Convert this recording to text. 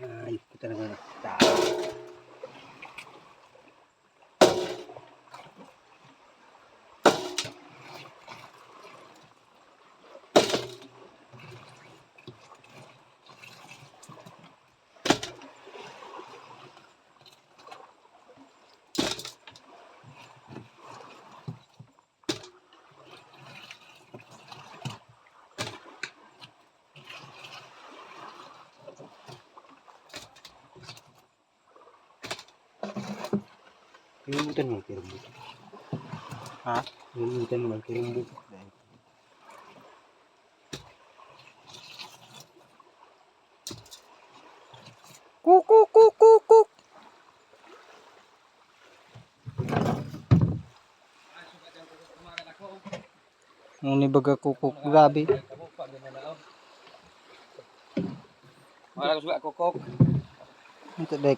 Ay, kita na nga. Tao. Kalimutan mo, kirumbut. Ha? Kalimutan mo, kirumbut. Kuk kuk kuk kuk. Muni baga kukuk grabe. Wala ko suka kokok. Ito ka